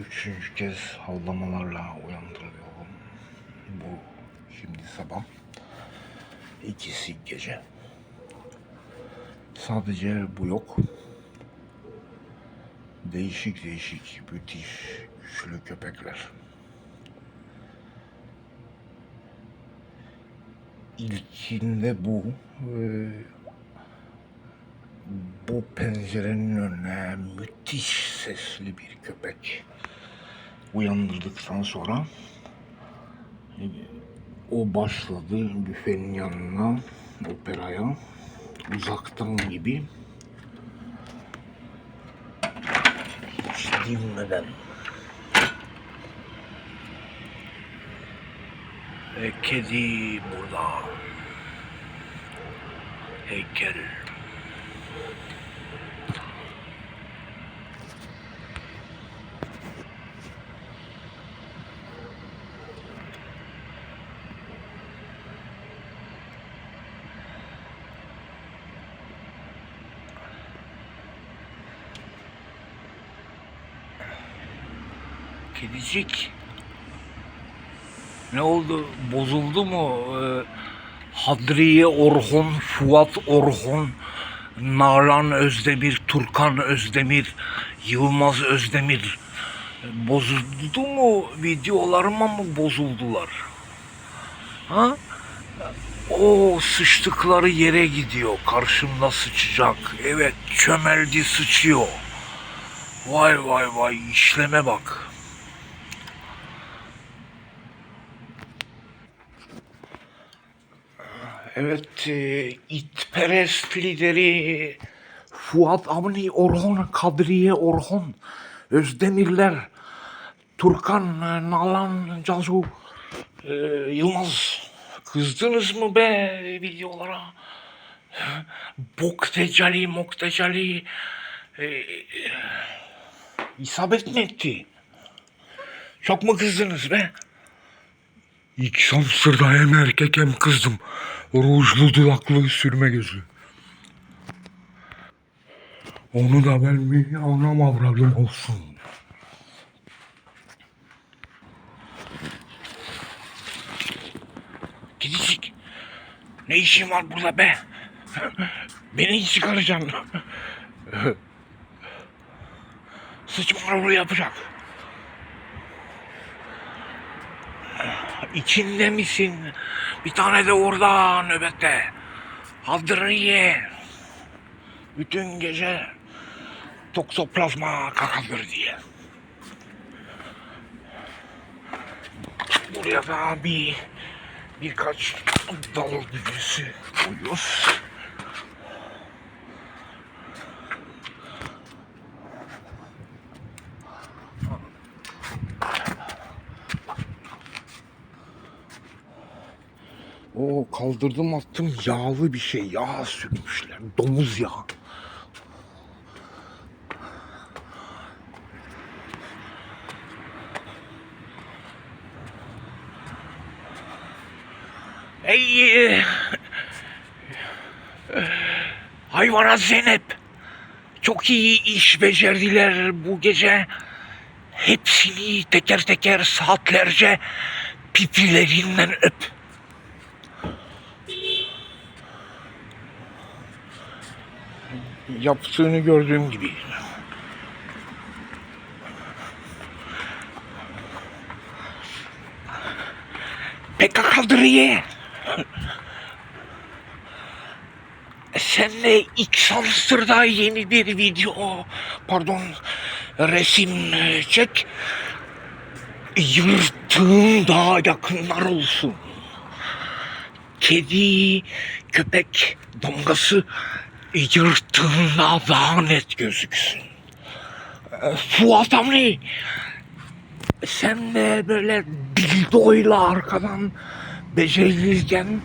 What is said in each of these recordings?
Üçüncü kez havlamalarla uyandırılıyorum. Bu şimdi sabah. İkisi gece. Sadece bu yok. Değişik değişik, müthiş, güçlü köpekler. İlkinde bu e, bu pencerenin önüne müthiş sesli bir köpek. Uyandırdıktan sonra o başladı büfenin yanına operaya uzaktan gibi. Hiç dinmeden. E, kedi burada. Heykel Kedicik. Ne oldu? Bozuldu mu? Ee, Hadriye Orhun, Fuat Orhun, Nalan Özdemir, Turkan Özdemir, Yılmaz Özdemir. Bozuldu mu? Videolarıma mı bozuldular? Ha? O sıçtıkları yere gidiyor. Karşımda sıçacak. Evet çömeldi sıçıyor. Vay vay vay işleme bak. Evet, e, itperest lideri Fuat Avni Orhun, Kadriye Orhun, Özdemirler, Turkan, e, Nalan, Cazu, e, Yılmaz. Kızdınız mı be videolara? Bok tecali. E, e, isabet mi etti? Çok mu kızdınız be? İlk Samsır'da hem erkek hem kızdım. Rujlu dudaklı sürme gözü. Onu da ben mi anam avradım olsun. Gidecek. Ne işin var burada be? Beni çıkaracaksın. Sıçma rolü yapacak. İçinde misin? Bir tane de orada nöbette. Hadriye. Bütün gece toksoplazma kakadır diye. Buraya da bir birkaç dal büyüsü koyuyoruz. O kaldırdım attım yağlı bir şey yağ sürmüşler domuz yağı. Ey hayvanat Zeynep çok iyi iş becerdiler bu gece. Hepsini teker teker saatlerce pipilerinden öp. Yaptığını gördüğüm gibi. PKK Kadriye. Senle X Hamster'da yeni bir video, pardon resim çek. Yırttığın daha yakınlar olsun. Kedi, köpek damgası yırttığında daha net gözüksün. Fuat Hamdi, sen de böyle dildoyla arkadan becerilirken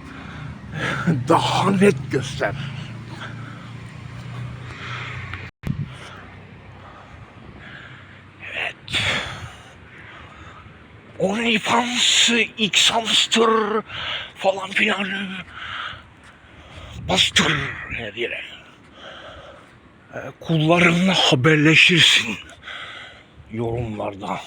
daha net göster. Evet. OnlyFans, X-Hamster falan filan bastır her yere. Ee, Kullarınla haberleşirsin. yorumlarda.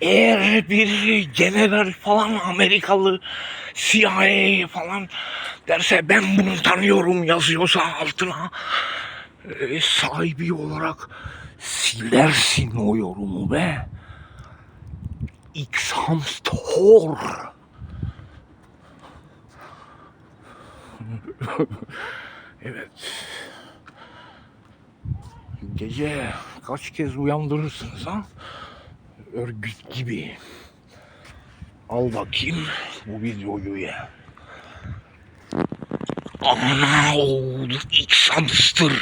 Eğer bir general falan Amerikalı CIA falan derse ben bunu tanıyorum yazıyorsa altına e, sahibi olarak silersin o yorumu be. X hamster. evet. Gece kaç kez uyandırırsınız ha? Örgüt gibi. Al bakayım bu videoyu ya. Ana oğlu X hamster.